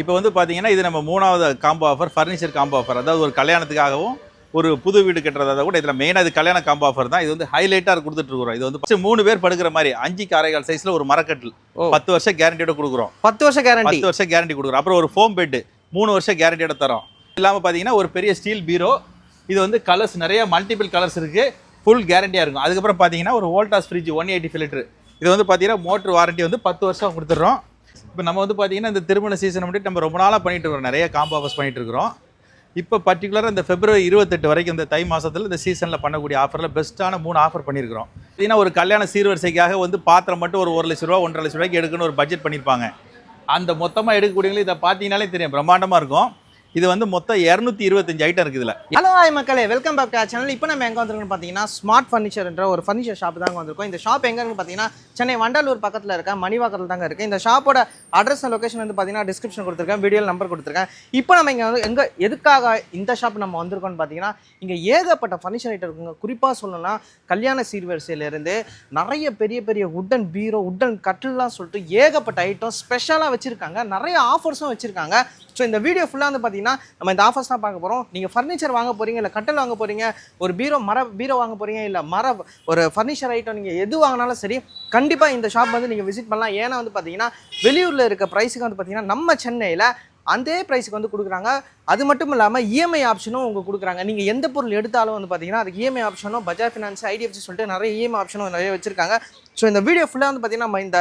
இப்போ வந்து பார்த்தீங்கன்னா இது நம்ம மூணாவது combo offer furniture combo offer அதாவது ஒரு கல்யாணத்துக்காகவும் ஒரு புது வீடு கட்டுறதா கூட இதில் மெயினாக இது கல்யாண காம்போ ஆஃபர் தான். இது வந்து ஹைலைட்டாக கொடுத்துட்டு இருக்கிறோம். இது வந்து மூணு பேர் படுக்கிற மாதிரி அஞ்சு காரைகால் சைஸில் ஒரு மரக்கட்டில். பத்து வருஷம் கேரண்டியோட கொடுக்குறோம். பத்து வருஷம் கேரண்டி பத்து வருஷம் கேரண்டி கொடுக்குறோம். அப்புறம் ஒரு ஃபோம் பெட்டு மூணு வருஷம் கேரண்டியோட தரோம். இல்லாமல் பார்த்தீங்கன்னா ஒரு பெரிய ஸ்டீல் பீரோ இது வந்து கலர்ஸ் நிறைய மல்டிபிள் கலர்ஸ் இருக்குது ஃபுல் கேரண்டியாக இருக்கும். அதுக்கப்புறம் பார்த்தீங்கன்னா ஒரு Voltas fridge one eighty litre இது வந்து பார்த்தீங்கன்னா மோட்டர் வாரண்டி வந்து பத்து வருஷம் கொடுத்துட்றோம். இப்போ நம்ம வந்து பார்த்தீங்கன்னா இந்த திருமண சீசனை மட்டும் நம்ம ரொம்ப நாளாக பண்ணிட்டு இருக்கோம் நிறைய காம்போ ஆஃபர்ஸ் பண்ணிட்டு இருக்கிறோம். இப்போ பர்டிகுலராக இந்த பிப்ரவரி இருபத்தெட்டு வரைக்கும் இந்த தை மாதத்தில் இந்த சீசனில் பண்ணக்கூடிய ஆஃபரில் பெஸ்ட்டான மூணு ஆஃபர் பண்ணியிருக்கிறோம் பார்த்தீங்கன்னா ஒரு கல்யாண சீர்வரிசைக்காக வந்து பாத்திரம் மட்டும் ஒரு ஒரு லட்ச ரூபா ஒன்றரை லட்ச ரூபாய்க்கு எடுக்கணும்னு ஒரு பட்ஜெட் பண்ணியிருப்பாங்க அந்த மொத்தமாக எடுக்கக்கூடியவங்களும் இதை பார்த்தீங்கனாலே தெரியும். பிரம்மாண்டமாக இருக்கும். இது வந்து மொத்தம் இரநூத்தி இருபத்தஞ்சு ஐட்டம் இருக்குது இதில். ஹலோ ஆய் மக்களே. வெல்கம் பேக் சேனல் இப்போ நம்ம எங்கே வந்திருக்கோம்னு பார்த்தீங்கன்னா ஸ்மார்ட் ஃபர்னிச்சர்ன்ற ஒரு ஃபர்னிச்சர் ஷாப் தாங்க வந்திருக்கோம். இந்த ஷாப் எங்கே இருக்குன்னு பார்த்தீங்கன்னா சென்னை வண்டலூர் பக்கத்தில் இருக்க மணிவாக்கத்தில் தாங்க இருக்குது இந்த ஷாப்போட அட்ரஸ் லொக்கேஷன் வந்து பார்த்தீங்கன்னா டிஸ்கிரிப்ஷன் கொடுத்துருக்கேன் வீடியோ நம்பர் கொடுத்துருக்கேன். இப்போ நம்ம இங்கே வந்து எங்கே எதுக்காக இந்த ஷாப் நம்ம வந்திருக்கோம்னு பார்த்தீங்கன்னா இங்கே ஏகப்பட்ட ஃபர்னிச்சர் ஐட்டம் இருக்குங்க. குறிப்பாக சொல்லணும்னா கல்யாண சீர்வரிசையிலேருந்து நிறைய பெரிய பெரிய உட்டன் பீரோ உட்டன் கட்டில்லாம் சொல்லிட்டு ஏகப்பட்ட ஐட்டம் ஸ்பெஷலாக வச்சுருக்காங்க. நிறைய ஆஃபர்ஸும் வச்சுருக்காங்க. ஸோ இந்த வீடியோ ஃபுல்லாக வந்து பார்த்தீங்கன்னா நம்ம இந்த ஆஃபர்ஸ் தான் பார்க்க போகிறோம் நீங்கள் ஃபர்னிச்சர் வாங்க போகிறீங்க இல்லை கட்டல் வாங்க போகிறீங்க ஒரு பீரோ மர பீரோ வாங்க போகிறீங்க இல்லை மர ஒரு ஃபர்னிச்சர் ஐட்டம் நீங்கள் எது வாங்கினாலும் சரி கண்டிப்பாக இந்த ஷாப் வந்து நீங்கள் விசிட் பண்ணலாம். ஏன்னா வந்து பார்த்தீங்கன்னா வெளியூரில் இருக்க ப்ரைஸுக்கு வந்து பார்த்தீங்கன்னா நம்ம சென்னையில் அதே ப்ரைஸுக்கு வந்து கொடுக்குறாங்க. அது மட்டும் இல்லாமல் இஎம்ஐ ஆப்ஷனும் உங்களுக்கு கொடுக்குறாங்க. நீங்கள் எந்த பொருள் எடுத்தாலும் வந்து பார்த்தீங்கன்னா அதுக்கு இஎம்ஐ ஆப்ஷனும் பஜாஜ் ஃபினான்ஸ் ஐடிஎஃப்சி சொல்லிட்டு நிறைய இஎம்ஐ ஆப்ஷனும் நிறைய வச்சிருக்காங்க. ஸோ இந்த வீடியோ ஃபுல்லாக வந்து பார்த்தீங்கன்னா நம்ம இந்த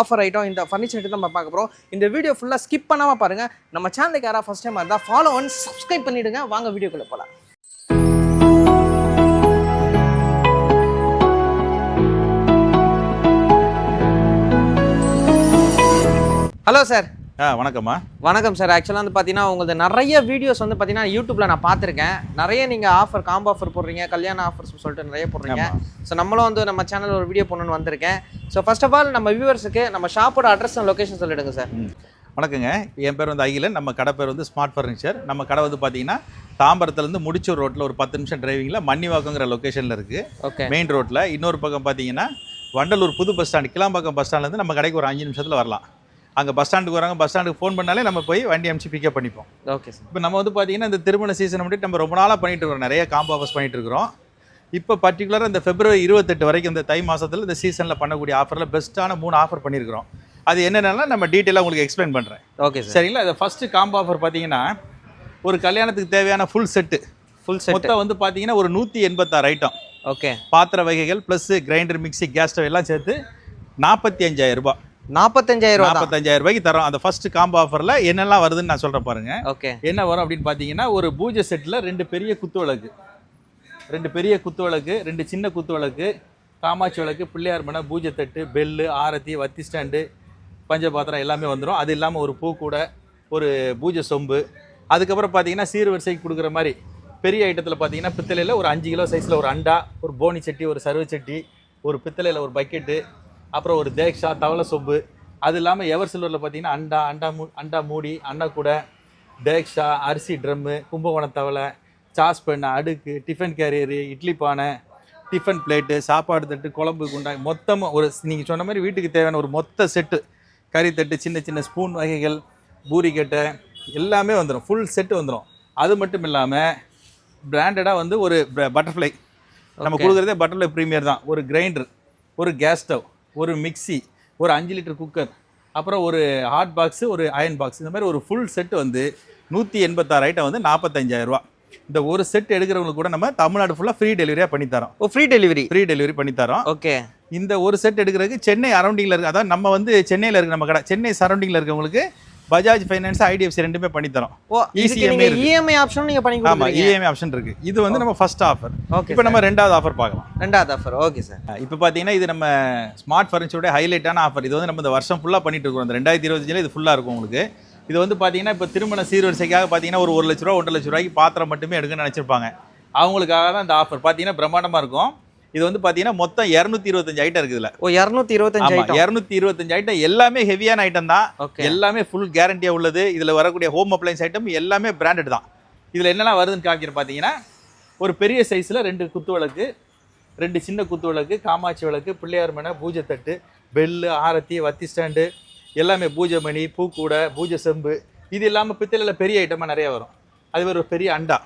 ஆஃபர் ஐட்டம் இந்த ஃபர்னிச்சர் ஐட்டம் நம்ம பார்க்க போகிறோம் இந்த வீடியோ ஃபுல்லாக ஸ்கிப் பண்ணாமல் பாருங்கள் நம்ம சேனலுக்கு யாராவது ஃபஸ்ட் டைம் இருந்தால் ஃபாலோ ஒன் சப்ஸ்கிரைப் பண்ணிவிடுங்க வாங்க வீடியோக்குள்ளே போகலாம் ஹலோ சார் ஆ வணக்கம்மா. வணக்கம் சார். ஆக்சுவலாக வந்து பார்த்தீங்கன்னா உங்களது நிறைய வீடியோஸ் வந்து பார்த்தீங்கன்னா யூடியூப்பில் நான் பார்த்துருக்கேன் நிறைய நீங்கள் ஆஃபர் காம்போ ஆஃபர் போடுறீங்க கல்யாண ஆஃபர்ஸ் சொல்லிட்டு நிறைய போடுறீங்க. ஸோ நம்மளும் வந்து நம்ம சேனல் ஒரு வீடியோ பண்ணணும்னு வந்திருக்கேன். ஸோ ஃபர்ஸ்ட் ஆஃப் ஆல் நம்ம வியூவர்ஸுக்கு நம்ம ஷாப்போட அட்ரஸ் லொகேஷன் சொல்லிடுங்க சார். வணக்கங்க. என் பேர் வந்து அகிலன். நம்ம கடை பேர் வந்து ஸ்மார்ட் ஃபர்னிச்சர் நம்ம கடை வந்து பார்த்தீங்கன்னா தாம்பரத்துலேருந்து முடிச்சூர் ரோட்டில் ஒரு பத்து நிமிஷம் டிரைவிங்கில் மன்னிவாக்கங்கிற லொக்கேஷனில் இருக்குது ஓகே மெயின் ரோட்டில் இன்னொரு பக்கம் பார்த்தீங்கன்னா வண்டலூர் புது பஸ் ஸ்டாண்ட் கிளாம்பாக்கம் பஸ் ஸ்டாண்ட்லேருந்து நம்ம கடைக்கு ஒரு அஞ்சு நிமிஷத்தில் வரலாம். அங்கே பஸ் ஸ்டாண்டுக்கு வராங்க பஸ் ஸ்டாண்டுக்கு ஃபோன் பண்ணாலே நம்ம போய் வண்டி அனுப்பிச்சு பிக்கப் பண்ணிப்போம். ஓகே சார் இப்போ நம்ம வந்து பார்த்தீங்கன்னா இந்த திருமண சீசன் மட்டும் நம்ம ரொம்ப நாளாக பண்ணிட்டு இருக்கோம் நிறைய காம்போ ஆஃபர்ஸ் பண்ணிட்டு இருக்கிறோம். இப்போ பர்டிகுலராக இந்த பிப்ரவரி இருபத்தெட்டு வரைக்கும் இந்த தை மாசத்துல இந்த சீசனில் பண்ணக்கூடிய ஆஃபரில் பெஸ்ட்டான மூணு ஆஃபர் பண்ணியிருக்கிறோம் அது என்னென்னலாம் நம்ம டீட்டெயிலாக உங்களுக்கு எக்ஸ்பிளைன் பண்ணுறேன் ஓகே சார் சரிங்களா? இது ஃபஸ்ட்டு காம்போ ஆஃபர் பார்த்தீங்கன்னா ஒரு கல்யாணத்துக்கு தேவையான ஃபுல் செட்டு ஃபுல் செட் மொத்தம் வந்து பார்த்தீங்கன்னா ஒரு நூற்றி எண்பத்தாறு ஐட்டம் ஓகே பாத்திர வகைகள் plus grinder mixie gas stove எல்லாம் சேர்த்து நாற்பத்தி அஞ்சாயிரம் ரூபாய். நாற்பத்தஞ்சாயிரம் நாற்பத்தஞ்சாயிரம் ரூபாய்க்கு தரோம். அந்த ஃபர்ஸ்ட் காம்போ ஆஃபரில் என்னெல்லாம் வருதுன்னு நான் சொல்கிறேன் பாருங்க. ஓகே. என்ன வரும் அப்படின்னு பார்த்தீங்கன்னா ஒரு பூஜை செட்டில் ரெண்டு பெரிய குத்து விளக்கு. ரெண்டு பெரிய குத்து விளக்கு ரெண்டு சின்ன குத்து விளக்கு காமாட்சி விளக்கு பிள்ளையார் மனை பூஜை தட்டு பெல்லு ஆரத்தி வத்தி ஸ்டாண்டு பஞ்சபாத்திரம் எல்லாமே வந்துடும் அது இல்லாமல் ஒரு பூ கூட ஒரு பூஜை சொம்பு. அதுக்கப்புறம் பார்த்தீங்கன்னா சீர்வரிசைக்கு கொடுக்குற மாதிரி பெரிய ஐட்டத்தில் பார்த்தீங்கன்னா பித்தளையில் ஒரு அஞ்சு கிலோ சைஸில் ஒரு அண்டா ஒரு போனி சட்டி ஒரு சர்வ சட்டி ஒரு பித்தளையில் ஒரு பக்கெட்டு அப்புறம் ஒரு தேக்ஷா தவளை சொம்பு. அது இல்லாமல் எவர் சில்வரில் பார்த்தீங்கன்னா அண்டா அண்டா மூ அண்டா மூடி அண்டா கூடை தேக்ஷா அரிசி ட்ரம்மு கும்பகோணம் தவளை சாஸ் பெண்ணு அடுக்கு டிஃபன் கேரியரு இட்லி பானை டிஃபன் பிளேட்டு சாப்பாடு தட்டு குழம்பு குண்டாய் மொத்தமாக ஒரு நீங்கள் சொன்ன மாதிரி வீட்டுக்கு தேவையான ஒரு மொத்த செட்டு. கறி தட்டு சின்ன சின்ன ஸ்பூன் வகைகள் பூரிக்கட்டை எல்லாமே வந்துடும் ஃபுல் செட்டு வந்துடும் அது மட்டும் இல்லாமல் பிராண்டடாக வந்து ஒரு பட்டர்ஃப்ளை நம்ம. கொடுக்குறதே பட்டர்ஃப்ளை ப்ரீமியர் தான். ஒரு கிரைண்டர் ஒரு கேஸ் ஸ்டவ் ஒரு மிக்ஸி ஒரு அஞ்சு லிட்டர் குக்கர் அப்புறம் ஒரு ஹாட் பாக்ஸு ஒரு அயன் பாக்ஸ் இந்த மாதிரி ஒரு ஃபுல் செட்டு வந்து நூற்றி எண்பத்தாறு ஐட்டம் வந்து 45000 ரூபா இந்த ஒரு செட் எடுக்கிறவங்களுக்கு கூட நம்ம தமிழ்நாடு ஃபுல்லாக ஃப்ரீ டெலிவரியாக பண்ணித்தரோம் ஓ ஃப்ரீ டெலிவரி ஃப்ரீ டெலிவரி பண்ணித்தரோம் ஓகே. இந்த ஒரு செட் எடுக்கிறதுக்கு சென்னை அரௌண்டிங்கில் இருக்கு அதாவது நம்ம வந்து சென்னையில் இருக்க நம்ம கடை சென்னை சரௌண்டிங்கில் இருக்கவங்களுக்கு பஜாஜ் ஃபைனான்ஸ் ஐடிஎஃப்சி ரெண்டுமே ECMA நீங்க இருக்கு. இஎம்ஐ ஆப்ஷனும் நீங்க பண்ணி கொடுக்குறீங்க இஎம்ஐ ஆப்ஷன் இருக்கு. இது வந்து நம்ம ஃபர்ஸ்ட் ஆஃபர் இப்போ நம்ம ரெண்டாவது ஆஃபர் பார்க்கலாம். ரெண்டாவது ஆஃபர் ஓகே சார் இப்போ பார்த்தீங்கன்னா இது நம்ம ஸ்மார்ட் ஃபர்னிச்சரோட ஹைலைட்டான ஆஃபர் இது வந்து நம்ம இந்த வருஷம் ஃபுல்லாக பண்ணிட்டு இருக்கோம். இந்த ரெண்டாயிரத்தி இருபத்தஞ்சில் இது ஃபுல்லாக இருக்கும் உங்களுக்கு. இது வந்து பார்த்தீங்கன்னா இப்போ திருமண சீர்வரிசைக்காக பார்த்தீங்கன்னா ஒரு ஒரு லட்ச ரூபா ஒன்றரை லட்ச ரூபாய்க்கு பாத்திரம் மட்டுமே எடுக்கணும்னு நினச்சிருப்பாங்க. அவங்களுக்காக தான் இந்த ஆஃபர் பார்த்தீங்கன்னா பிரம்மாண்டமாக இருக்கும். இது வந்து பார்த்தீங்கன்னா மொத்தம் இரநூத்தி இருபத்தஞ்சு ஐட்டம் இருக்குது இதில். ஓ இரநூத்தி இருபத்தஞ்சு இரநூத்தி இருபத்தஞ்சு ஐட்டம் எல்லாமே ஹெவியான ஐட்டம் தான். எல்லாமே ஃபுல் கேரண்டியாக உள்ளது. இதில் வரக்கூடிய ஹோம் அப்ளைன்ஸ் ஐட்டம் எல்லாமே பிராண்டட் தான். இதில் என்னெல்லாம் வருதுன்னு காமிக்கிறேன் பார்த்தீங்கன்னா ஒரு பெரிய சைஸில் ரெண்டு குத்து விளக்கு ரெண்டு சின்ன குத்து விளக்கு காமாட்சி விளக்கு பிள்ளையார் மனை பூஜை தட்டு பெல்லு ஆரத்தி வத்தி ஸ்டாண்டு எல்லாமே பூஜை மணி பூக்கூடை பூஜை செம்பு. இது இல்லாமல் பித்தளையில் பெரிய ஐட்டமாக நிறைய வரும். அது ஒரு பெரிய அண்டா.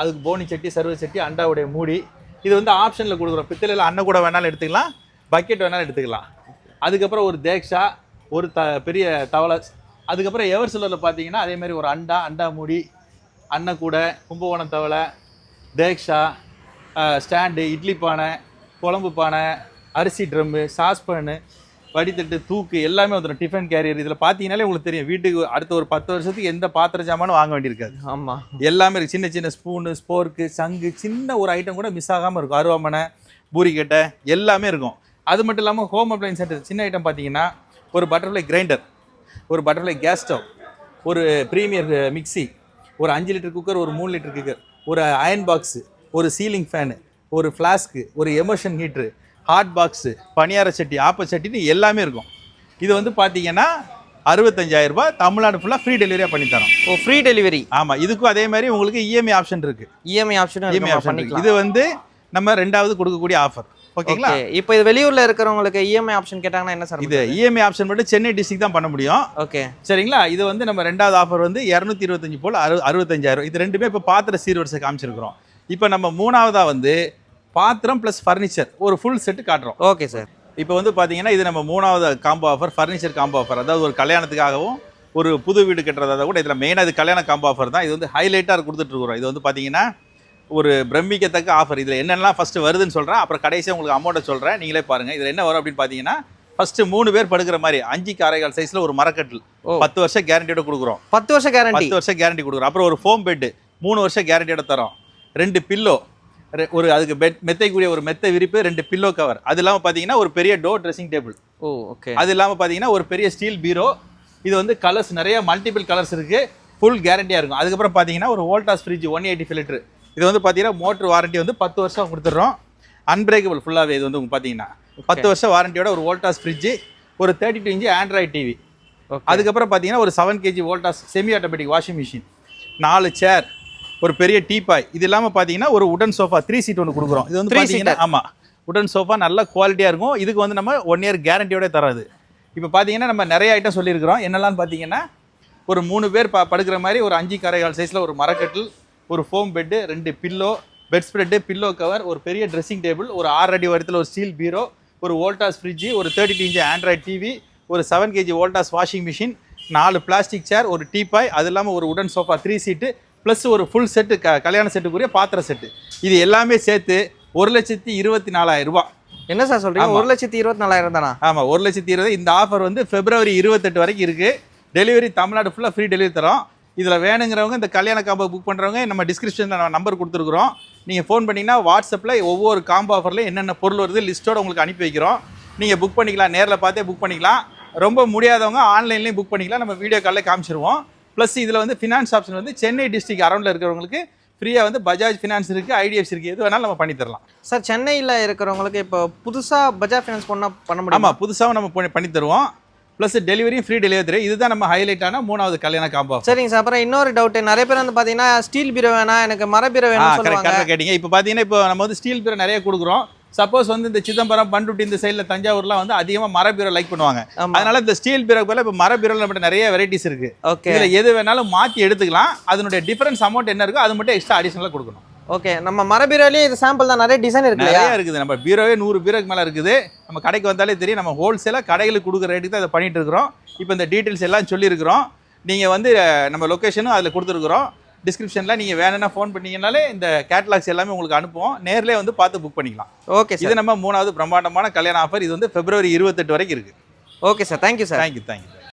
அதுக்கு போனி சட்டி சர்வ சட்டி அண்டாவுடைய மூடி இது வந்து ஆப்ஷனில் கொடுக்குறோம். பித்தளையில் அன்ன கூட வேணாலும் எடுத்துக்கலாம். பக்கெட் வேணாலும் எடுத்துக்கலாம். அதுக்கப்புறம் ஒரு தேக்ஷா ஒரு த பெரிய தவளை. அதுக்கப்புறம் எவர் சிலரில் பார்த்தீங்கன்னா அதேமாதிரி ஒரு அண்டா அண்டா மூடி அன்னக்கூடை கும்பகோணம் தவளை தேக்ஷா ஸ்டாண்டு இட்லி பானை குழம்பு பானை அரிசி ட்ரம்மு சாஸ்பேனு வடித்தட்டு தூக்கு எல்லாமே வந்துடும் டிஃபன் கேரியர் இதில் பார்த்தீங்கன்னாலே உங்களுக்கு தெரியும். வீட்டுக்கு அடுத்த ஒரு பத்து வருஷத்துக்கு எந்த பாத்திர ஜாமானும் வாங்க வேண்டியிருக்காது. ஆமா. எல்லாமே இருக்கு. சின்ன சின்ன ஸ்பூனு ஸ்போர்க்கு சங்கு சின்ன ஒரு ஐட்டம் கூட மிஸ் ஆகாமல் இருக்கும். அருவாமனை பூரிக்கட்டை எல்லாமே இருக்கும். அது மட்டும் இல்லாமல் ஹோம் அப்ளைன்ஸ் சென்டர் சின்ன ஐட்டம் பார்த்தீங்கன்னா ஒரு பட்டர்ஃப்ளை கிரைண்டர் ஒரு பட்டர்ஃப்ளை கேஸ் ஸ்டவ் ஒரு ப்ரீமியர் மிக்ஸி ஒரு அஞ்சு லிட்டர் குக்கர் ஒரு மூணு லிட்டர் குக்கர் ஒரு அயன் பாக்ஸு ஒரு சீலிங் ஃபேனு ஒரு ஃப்ளாஸ்க்கு ஒரு எமோஷன் ஹீட்ரு ஹாட் பாக்ஸு பணியார சட்டி ஆப்ப சட்டின்னு எல்லாமே இருக்கும். இது வந்து பார்த்தீங்கன்னா அறுபத்தஞ்சாயிரம் ரூபாய் தமிழ்நாடு ஃபுல்லாக ஃப்ரீ டெலிவரியாக பண்ணி தரோம் ஓ ஃப்ரீ டெலிவரி ஆமாம் இதுக்கும் அதே மாதிரி உங்களுக்கு E இஎம்ஐ ஆப்ஷன் இருக்குது இஎம்ஐ ஆப்ஷனும் இஎம்ஐ ஆப்ஷன் இது வந்து நம்ம ரெண்டாவது கொடுக்கக்கூடிய ஆஃபர் ஓகேங்களா? ஓகே இப்போ இது வெளியூர்ல இருக்கிறவங்களுக்கு இஎம்ஐ ஆப்ஷன் கேட்டாங்கன்னா என்ன சார் இது இஎம்ஐ ஆப்ஷன் மட்டும் சென்னை டிஸ்ட்ரிக்ட் தான் பண்ண முடியும். ஓகே. சரிங்களா? இது வந்து நம்ம ரெண்டாவது ஆஃபர் வந்து இரநூத்தி இருபத்தஞ்சு போல் அறு அறுபத்தஞ்சாயிரம் இது ரெண்டுமே இப்போ பாத்திர சீர்வரிசை காமிச்சிருக்கிறோம். இப்போ நம்ம மூணாவதா வந்து பாத்திரம் ப்ளஸ் ஃபர்னிச்சர் ஒரு ஃபுல் செட்டு காட்டுறோம். ஓகே சார் இப்போ வந்து பார்த்தீங்கன்னா இது நம்ம மூணாவது combo offer furniture combo offer அதாவது ஒரு கல்யாணத்துக்காகவும் ஒரு புது வீடு கட்டுறதா கூட இதில் மெயினாக இது கல்யாண காம்போ ஆஃபர் தான். இது வந்து ஹைலைட்டாக கொடுத்துட்ருக்குறோம் இது வந்து பார்த்தீங்கன்னா ஒரு பிரமிக்கத்தக்க ஆஃபர் இதில் என்னென்னலாம் ஃபஸ்ட்டு வருதுன்னு சொல்கிறேன் அப்புறம் கடைசியாக உங்களுக்கு அமௌண்ட்டை சொல்கிறேன் நீங்களே பாருங்கள் இதில் என்ன வரும் அப்படின்னு பார்த்தீங்கன்னா ஃபஸ்ட்டு மூணு பேர் படுக்கிற மாதிரி அஞ்சு காரைகால் சைஸில் ஒரு மரக்கட்டில். பத்து வருஷம் கேரண்டியோட கொடுக்குறோம். பத்து வருஷம் கேரண்டி பத்து வருஷம் கேரண்டி கொடுக்குறோம். அப்புறம் ஒரு ஃபோம் பெட்டு மூணு வருஷம் கேரண்டியோட தரோம். ரெண்டு பில்லோ ஒரு அதுக்கு பெட் மெத்தைக்குரிய ஒரு மெத்தை விரிப்பு ரெண்டு பில்லோ கவர் அது இல்லாமல் பார்த்தீங்கன்னா ஒரு பெரிய டோர் ட்ரெஸ்ஸிங் டேபிள் ஓ ஓகே அது இல்லாமல் பார்த்தீங்கன்னா ஒரு பெரிய ஸ்டீல் பீரோ இது வந்து கலர்ஸ் நிறைய மல்டிபிள் கலர்ஸ் இருக்குது ஃபுல் கேரண்டியாக இருக்கும். அதுக்கப்புறம் பார்த்தீங்கன்னா ஒரு Voltas fridge one eighty litre இது வந்து பார்த்தீங்கன்னா மோட்டர் வாரண்டி வந்து பத்து வருஷம் கொடுத்துட்றோம். அன்பிரேக்கபிள் ஃபுல்லாகவே இது வந்து உங்களுக்கு பார்த்தீங்கன்னா பத்து வருஷம் வாரண்டியோட ஒரு வோல்டாஸ் ஃப்ரிட்ஜ் ஒரு thirty two inch android TV அதுக்கப்புறம் பார்த்தீங்கன்னா ஒரு seven KG Voltas semi automatic washing machine நாலு சேர் ஒரு பெரிய டீபாய் இது இல்லாமல் பார்த்தீங்கன்னா ஒரு உடன் சோஃபா த்ரீ சீட் ஒன்று கொடுக்குறோம். இது வந்து பார்த்தீங்கன்னா ஆமாம் உடன் சோஃபா நல்ல குவாலிட்டியாக இருக்கும். இதுக்கு வந்து நம்ம ஒன் இயர் கேரண்டியோட தராது. இப்போ பார்த்தீங்கன்னா நம்ம நிறைய ஐட்டம் சொல்லியிருக்கிறோம். என்னெல்லாம் பார்த்தீங்கன்னா ஒரு மூணு பேர் ப படுக்கிற மாதிரி ஒரு அஞ்சு கரைகால் சைஸில் ஒரு மரக்கட்டில் ஒரு ஃபோம் பெட்டு ரெண்டு pillow bedspread pillow cover ஒரு பெரிய ட்ரெஸ்ஸிங் டேபிள் ஒரு ஆறு அடி உயரத்தில் ஒரு ஸ்டீல் பீரோ ஒரு வோல்டாஸ் ஃப்ரிட்ஜு ஒரு thirty two inch android TV ஒரு seven KG Voltas washing machine நாலு பிளாஸ்டிக் சேர் ஒரு டீபாய் அது இல்லாமல் ஒரு உடன் சோஃபா த்ரீ சீட்டு ப்ளஸ் ஒரு ஃபுல் செட்டு க கல்யாண செட்டுக்குரிய பாத்திர செட்டு இது எல்லாமே சேர்த்து ஒரு லட்சத்தி இருபத்தி நாலாயிரம் ரூபாய். என்ன சார் சொல்றீங்க? ஒரு லட்சத்தி இருபத்தி நாலாயிரம் தானா? ஆமாம் ஒரு லட்சத்தி இருபது. இந்த ஆஃபர் வந்து பிப்ரவரி இருபத்தெட்டு வரைக்கும் இருக்குது டெலிவரி தமிழ்நாடு ஃபுல்லாக ஃப்ரீ டெலிவரி தரோம். இதில் வேணுங்கிறவங்க இந்த கல்யாண காம்போ புக் பண்ணுறவங்க நம்ம டிஸ்கிரிப்ஷனில் நான் நம்பர் கொடுத்துருக்குறோம். நீங்கள் ஃபோன் பண்ணிங்கன்னா வாட்ஸ்அப்பில் ஒவ்வொரு காம்போ ஆஃபரில் என்னென்ன பொருள் வருது லிஸ்ட்டோட உங்களுக்கு அனுப்பி வைக்கிறோம். நீங்கள் புக் பண்ணிக்கலாம் நேரில் பார்த்தே புக் பண்ணிக்கலாம். ரொம்ப முடியாதவங்க ஆன்லைன்லேயும் புக் பண்ணிக்கலாம். நம்ம வீடியோ காலில் காமிச்சிருவோம். ப்ளஸ் இதில் வந்து ஃபினான்ஸ் ஆப்ஷன் வந்து சென்னை டிஸ்ட்ரிக்ட் அரௌண்டில் இருக்கிறவங்களுக்கு ஃப்ரீயாக வந்து பஜாஜ் ஃபினான்ஸ் இருக்குது ஐடிஎஃப்சி இருக்குது எது வேணாலும் நம்ம பண்ணி தரலாம். சார் சென்னையில் இருக்கிறவங்களுக்கு இப்போ புதுசா பஜாஜ் ஃபைனான்ஸ் பண்ணா பண்ண முடியுமா? ஆமாம் புதுசாகவும் நம்ம பண்ணி- தருவோம். ப்ளஸ் டெலிவரியும் ஃப்ரீ டெலிவரி இதுதான் நம்ம ஹைலைட்டான மூணாவது கல்யாண காம்போ சரிங்க சார் அப்புறம் இன்னொரு டவுட் நிறைய பேர் வந்து பாத்தீங்கன்னா ஸ்டீல் பீரோ வேணாம் எனக்கு மர பீரோ சொல்லுவாங்க. கரெக்டாக கேட்டிங்க. இப்போ பார்த்தீங்கன்னா இப்போ நம்ம வந்து ஸ்டீல் பீரோ நிறைய கொடுக்குறோம். சப்போஸ் வந்து இந்த சிதம்பரம் பண்ருட்டி இந்த சைடில் தஞ்சாவூர்லாம் வந்து அதிகமாக மர பீரோ லைக் பண்ணுவாங்க. அதனால இந்த ஸ்டீல் பீரோ போல இப்போ மர பீரோவில் நம்மகிட்ட நிறைய வெரைட்டிஸ் இருக்கு. ஓகே இதில் எது வேணாலும் மாற்றி எடுத்துக்கலாம். அதனுடைய டிஃபரன்ஸ் அமௌண்ட் என்ன இருக்கோ அது மட்டும் எக்ஸ்ட்ரா அடிஷனலாக கொடுக்கணும். ஓகே நம்ம மர பீரோலயும் இது சாம்பிள் தான். நிறைய டிசைன் இருக்கு நிறைய இருக்குது. நம்ம பீரோவே நூறு பீரோக்கு மேலே இருக்குது. நம்ம கடைக்கு வந்தாலே தெரியும். நம்ம ஹோல்சேலாக கடைகளுக்கு கொடுக்குற ரேட்டுக்கு தான் இதை பண்ணிட்டு இருக்கிறோம். இப்போ இந்த டீட்டெயில்ஸ் எல்லாம் சொல்லியிருக்கிறோம். நீங்கள் வந்து நம்ம லொக்கேஷனும் அதில் கொடுத்துருக்குறோம். டிஸ்கிரிப்ஷனில் நீங்கள் வேணும்னா ஃபோன் பண்ணீங்கனாலே இந்த கேட்லாக்ஸ் எல்லாமே உங்களுக்கு அனுப்புவோம். நேர்லயே வந்து பார்த்து புக் பண்ணிக்கலாம். ஓகே சார் இது நம்ம மூணாவது பிரம்மாண்டமான கல்யாண ஆஃபர் இது வந்து பிப்ரவரி இருபத்தெட்டு வரைக்கும் இருக்குது okay sir thank you sir thank you thank you